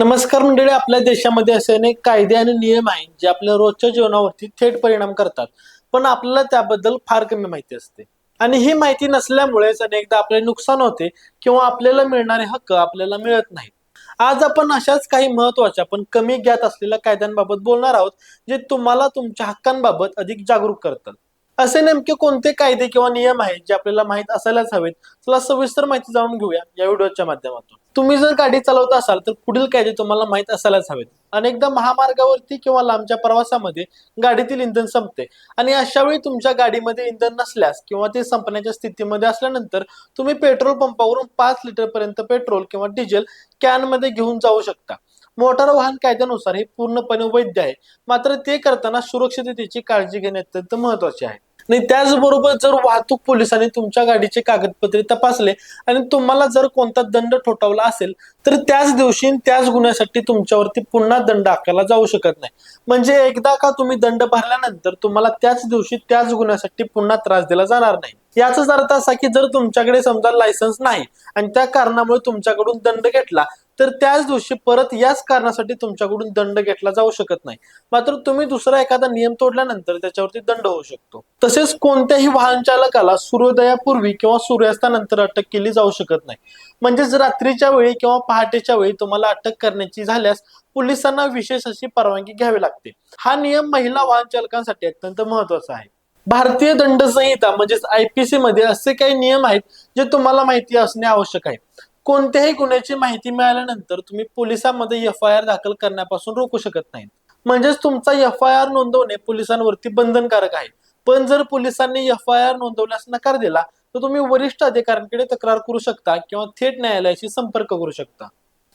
नमस्कार मंडळी आपल्या देशामध्ये असे अनेक कायदे आणि नियम आहेत जे आपल्या रोजच्या जीवनावरती थेट परिणाम करतात. पण आपल्याला त्याबद्दल फार कमी माहिती असते. आणि ही माहिती नसल्यामुळेच अनेकदा आपले नुकसान होते किंवा आपल्याला मिळणारे हक्क आपल्याला मिळत नाहीत. आज आपण अशाच काही महत्त्वाच्या पण कमी ज्ञात असलेल्या कायद्यांबाबत बोलणार आहोत जे तुम्हाला तुमच्या हक्कांबाबत अधिक जागरूक करतात. असे नेमके कोणते कायदे किंवा नियम आहेत जे आपल्याला माहीत असायलाच हवेत? चला सविस्तर माहिती जाणून घेऊया या व्हिडिओच्या माध्यमातून. तुम्ही जर गाडी चालवत असाल तर पुढील कायदे तुम्हाला माहीत असायलाच हवेत. अनेकदा महामार्गावरती किंवा लांबच्या प्रवासामध्ये गाडीतील इंधन संपते. आणि अशा वेळी तुमच्या गाडीमध्ये इंधन नसल्यास किंवा ते संपण्याच्या स्थितीमध्ये असल्यानंतर तुम्ही पेट्रोल पंपावरून पाच लिटर पर्यंत पेट्रोल किंवा डिझेल कॅनमध्ये घेऊन जाऊ शकता. मोटार वाहन कायद्यानुसार हे पूर्णपणे वैध आहे. मात्र ते करताना सुरक्षिततेची काळजी घेणे अत्यंत महत्त्वाचे आहे. आणि त्याचबरोबर जर वाहतूक पोलिसांनी तुमच्या गाडीचे कागदपत्रे तपासले आणि तुम्हाला जर कोणता दंड ठोठावला असेल तर त्याच दिवशी त्याच गुन्ह्यासाठी तुमच्यावरती पुन्हा दंड आकारला जाऊ शकत नाही. म्हणजे एकदा का तुम्ही दंड भरल्यानंतर तुम्हाला त्याच दिवशी त्याच गुन्ह्यासाठी पुन्हा त्रास दिला जाणार नाही. याचाच अर्थ असा की जर तुमच्याकडे समजा लायसन्स नाही आणि त्या कारणामुळे तुमच्याकडून दंड घेतला तर त्याच दिवशी परत याच कारणासाठी तुमच्याकडून दंड घेतला जाऊ शकत नाही. मात्र तुम्ही दुसरा एखादा नियम तोडल्यानंतर त्याच्यावरती दंड होऊ शकतो. तसेच कोणत्याही वाहन चालकाला सूर्योदयापूर्वी किंवा सूर्यास्तानंतर अटक केली जाऊ शकत नाही. म्हणजेच रात्रीच्या वेळी किंवा पहाटेच्या वेळी तुम्हाला अटक करण्याची झाल्यास पोलिसांना विशेष अशी परवानगी घ्यावी लागते. हा नियम महिला वाहन चालकांसाठी अत्यंत महत्त्वाचा आहे. भारतीय दंड संहिता म्हणजेच आयपीसी मध्ये असे काही नियम आहेत जे तुम्हाला माहिती असणे आवश्यक आहे. कोणत्याही गुन्ह्याची माहिती मिळाल्यानंतर तुम्ही पोलिसांमध्ये एफ आय आर दाखल करण्यापासून रोखू शकत नाहीत. म्हणजेच तुमचा एफ आय आर नोंदवणे पोलिसांवरती बंधनकारक आहे. पण जर पोलिसांनी एफ आय आर नोंदवण्यास नकार दिला तर तुम्ही वरिष्ठ अधिकाऱ्यांकडे तक्रार करू शकता किंवा थेट न्यायालयाशी संपर्क करू शकता.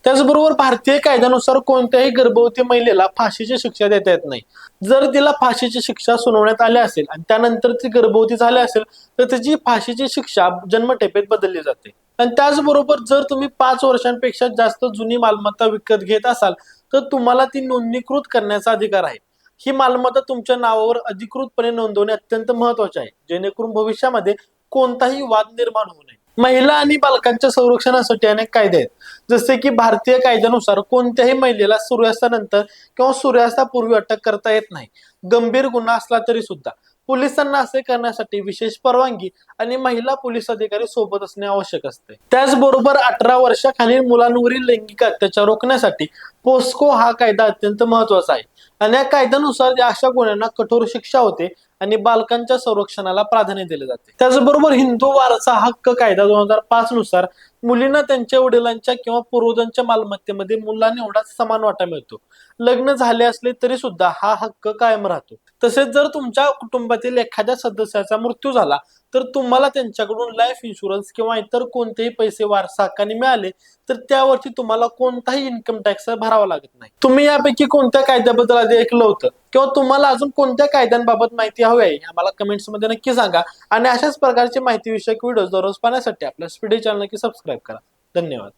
त्याचबरोबर भारतीय कायद्यानुसार कोणत्याही गर्भवती महिलेला फाशीची शिक्षा देता येत नाही. जर तिला फाशीची शिक्षा सुनावण्यात आली असेल आणि त्यानंतर ती गर्भवती झाली असेल तर तिची फाशीची शिक्षा जन्मठेपेत बदलली जाते. आणि त्याचबरोबर जर तुम्ही पाच वर्षांपेक्षा जास्त जुनी मालमत्ता विकत घेत असाल तर तुम्हाला ती नोंदणीकृत करण्याचा अधिकार आहे. ही मालमत्ता तुमच्या नावावर अधिकृतपणे नोंदवणे अत्यंत महत्त्वाचे आहे. जेणेकरून भविष्यामध्ये कोणताही वाद निर्माण होऊ नये. महिला आणि बालकांच्या संरक्षणासाठी अनेक कायदे आहेत. जसे की भारतीय कायद्यानुसार कोणत्याही महिलेला सूर्यास्तानंतर किंवा सूर्यास्तापूर्वी अटक करता येत नाही. गंभीर गुन्हा असला तरी सुद्धा. पोलिसांना असे करण्यासाठी विशेष परवानगी आणि महिला पोलीस अधिकारी सोबत असणे आवश्यक असते. त्याचबरोबर अठरा वर्षाखालील मुलांवरील लैंगिक अत्याचार रोखण्यासाठी पोस्को हा कायदा अत्यंत महत्त्वाचा आहे. आणि या कायद्यानुसार या अशा गुन्ह्यांना कठोर शिक्षा होते आणि बालकांच्या संरक्षणाला प्राधान्य दिले जाते. त्याचबरोबर हिंदू वारसा हक्क कायदा दोन हजार पाच नुसार मुलींना त्यांच्या वडिलांच्या किंवा पूर्वजांच्या मालमत्तेमध्ये मुलांना एवढा समान वाटा मिळतो. लग्न झाले असले तरी सुद्धा हा हक्क कायम राहतो. तसेच जर तुमच्या कुटुंबातील एखाद्या सदस्याचा मृत्यू झाला तर तुम्हाला त्यांच्याकडून लाईफ इन्शुरन्स किंवा इतर कोणतेही पैसे वारसा हक्काने मिळाले तर त्यावरती तुम्हाला कोणताही इन्कम टॅक्स भरावा लागत नाही. तुम्ही यापैकी कोणत्या कायद्याबद्दल आधी ऐकलं होतं? किंवा तुम्हाला अजून कोणत्या कायद्यांबाबत माहिती हवी आहे? आम्हाला कमेंट्समध्ये नक्की सांगा. आणि अशाच प्रकारची माहिती विषयक व्हिडिओ दररोज पाहण्यासाठी आपल्या स्पीडी चॅनल नक्की सबस्क्राईब करा. धन्यवाद.